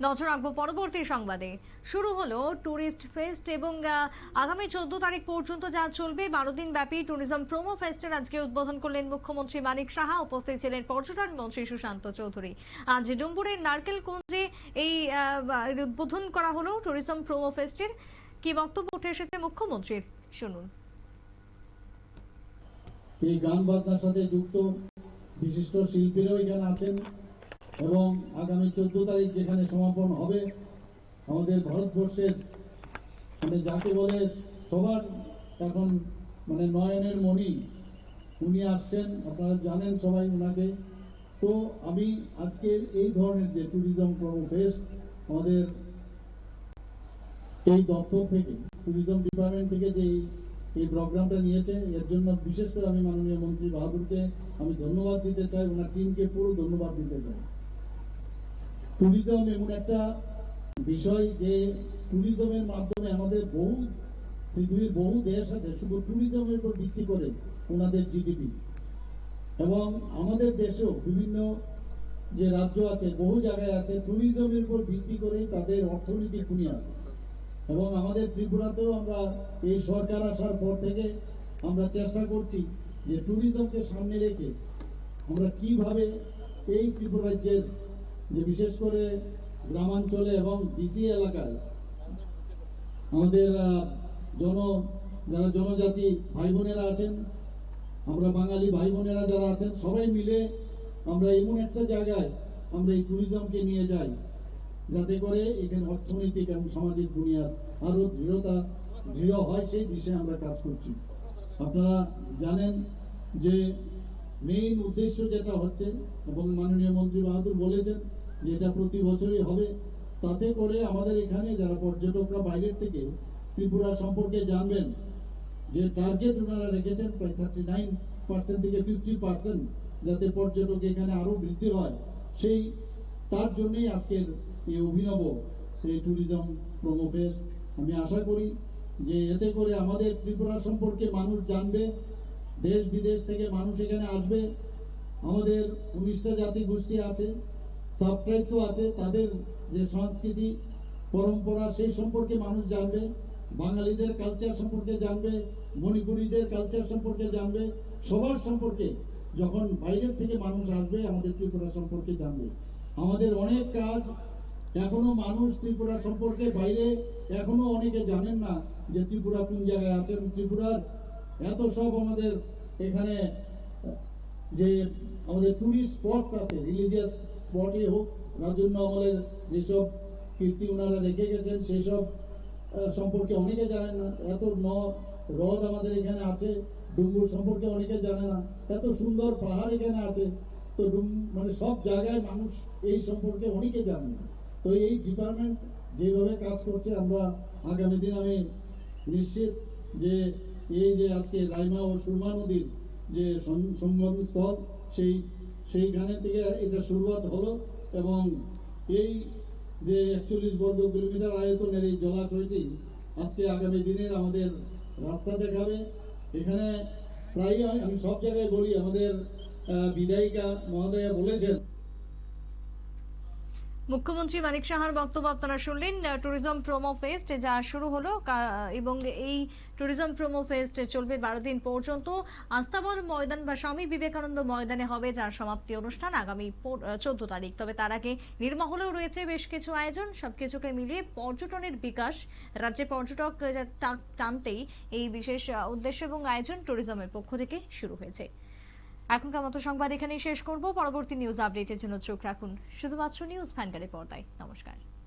নজর রাখব পরবর্তী সংবাদে। শুরু হলো টুরিস্ট ফেস্ট এবং আগামী চোদ্দ তারিখ পর্যন্ত যা চলবে, বারো দিন ব্যাপী ট্যুরিজম প্রোমো ফেস্টের আজকে উদ্বোধন করলেন মুখ্যমন্ত্রী মানিক সাহা। উপস্থিত ছিলেন পর্যটন মন্ত্রী সুশান্ত চৌধুরী। আজ ডুম্বুরের নারকেল কুঞ্জে এই উদ্বোধন করা হলো ট্যুরিজম প্রোমো ফেস্টের কি বক্তব্য উঠে এসেছে মুখ্যমন্ত্রীর? শুনুন। এই গান বাজনার সাথে যুক্ত বিশিষ্ট শিল্পীরাও এখানে আছেন। এবং আগামী চোদ্দ তারিখ যেখানে সমাপন হবে, আমাদের ভারতবর্ষের মানে যাকে বলে সবার এখন মানে নয়নের মণি উনি আসছেন, আপনারা জানেন সবাই ওনাকে তো আমি আজকের এই ধরনের যে ট্যুরিজম ফেস্ট আমাদের এই দপ্তর থেকে ট্যুরিজম ডিপার্টমেন্ট থেকে যে এই প্রোগ্রামটা নিয়েছে, এর জন্য বিশেষ করে আমি মাননীয় মন্ত্রী বাহাদুরকে আমি ধন্যবাদ দিতে চাই, ওনার টিমকে পুরো ধন্যবাদ দিতে চাই। ট্যুরিজম এমন একটা বিষয় যে ট্যুরিজমের মাধ্যমে আমাদের বহু, পৃথিবীর বহু দেশ আছে, শুধু ট্যুরিজমের উপর ভিত্তি করে ওনাদের জিডিপি এবং আমাদের দেশেও বিভিন্ন যে রাজ্য আছে, বহু জায়গায় আছে ট্যুরিজমের উপর ভিত্তি করেই তাদের অর্থনৈতিক বুনিয়াদ। এবং আমাদের ত্রিপুরাতেও আমরা এই সরকার আসার পর থেকে আমরা চেষ্টা করছি যে ট্যুরিজমকে সামনে রেখে আমরা কীভাবে এই ত্রিপুরা রাজ্যের যে বিশেষ করে গ্রামাঞ্চলে এবং ডিসি এলাকায় আমাদের জন, যারা জনজাতি ভাই বোনেরা আছেন, আমরা বাঙালি ভাই বোনেরা যারা আছেন, সবাই মিলে আমরা এমন একটা জায়গায় আমরা এই ট্যুরিজমকে নিয়ে যাই, যাতে করে এখানে অর্থনৈতিক এবং সামাজিক বুনিয়াদ আরও দৃঢ়তা, দৃঢ় হয় সেই দিশে আমরা কাজ করছি। আপনারা জানেন যে মেইন উদ্দেশ্য যেটা হচ্ছে এবং মাননীয় মন্ত্রী বাহাদুর বলেছেন যে এটা প্রতি বছরই হবে, তাতে করে আমাদের এখানে যারা পর্যটকরা বাইরের থেকে ত্রিপুরা সম্পর্কে জানবেন যে টার্গেট ওনারা রেখেছেন প্রায় থার্টি নাইন পার্সেন্ট থেকে ফিফটি পার্সেন্ট যাতে পর্যটক এখানে আরও বৃদ্ধি হয়। সেই, তার জন্যই আজকের এই অভিনব এই ট্যুরিজম প্রোমো ফেস্ট আমি আশা করি যে এতে করে আমাদের ত্রিপুরা সম্পর্কে মানুষ জানবে, দেশ বিদেশ থেকে মানুষ এখানে আসবে। আমাদের উনিশটা জাতি গোষ্ঠী আছে সাবট্রাইবসও আছে, তাদের যে সংস্কৃতি, পরম্পরা, সেই সম্পর্কে মানুষ জানবে, বাঙালিদের কালচার সম্পর্কে জানবে, মণিপুরীদের কালচার সম্পর্কে জানবে, সবার সম্পর্কে, যখন বাইরের থেকে মানুষ আসবে, আমাদের ত্রিপুরা সম্পর্কে জানবে। আমাদের অনেক কাজ এখনও মানুষ ত্রিপুরা সম্পর্কে বাইরে এখনও অনেকে জানেন না যে ত্রিপুরা কোন জায়গায় আছে। এবং ত্রিপুরার এত সব আমাদের এখানে যে আমাদের টুরিস্ট স্পট আছে রিলিজিয়াস স্পটই হোক রাজন্য আমলের যেসব কীর্তি ওনারা রেখে গেছেন, সেসব সম্পর্কে অনেকে জানেন না। এত ন হ্রদ আমাদের এখানে আছে ডুম্বুর সম্পর্কে অনেকে জানে না। এত সুন্দর পাহাড় এখানে আছে, তো ডুম মানে সব জায়গায় মানুষ এই সম্পর্কে অনেকে জানে না। তো এই ডিপার্টমেন্ট যেভাবে কাজ করছে, আমরা আগামী দিন আমি নিশ্চিত যে এই যে আজকে রাইমা ও সুরমা নদীর যে সং- সঙ্গম স্থল সেই সেইখানে থেকে এটা শুরুয়াত হলো এবং এই যে একচল্লিশ বর্গ কিলোমিটার আয়তনের এই জলাশয়টি আজকে আগামী দিনের আমাদের রাস্তা দেখাবে। এখানে প্রায় আমি সব জায়গায় বলি, আমাদের বিধায়িকা মহোদয়া বলেছেন মুখ্যমন্ত্রী মানিক সাহার বক্তব্য আপনারা শুনলেন ট্যুরিজম প্রোমো ফেস্ট যা শুরু হলো এবং এই ট্যুরিজম প্রোমো ফেস্ট চলবে বারো দিন পর্যন্ত। আস্তাবল ময়দান বা স্বামী বিবেকানন্দ ময়দানে হবে যার সমাপ্তি অনুষ্ঠান আগামী চোদ্দ তারিখ। তবে তার আগে নির্মহলেও রয়েছে বেশ কিছু আয়োজন, সবকিছুকে মিলিয়ে পর্যটনের বিকাশ। রাজ্যে পর্যটক টানতেই এই বিশেষ উদ্দেশ্য এবং আয়োজন ট্যুরিজমের পক্ষ থেকে শুরু হয়েছে। এখনকার মতো সংবাদ এখানেই শেষ করব। পরবর্তী নিউজ আপডেটের জন্য চোখ রাখুন। শুধুমাত্র নিউজ ভ্যানগারের পর্দায় নমস্কার।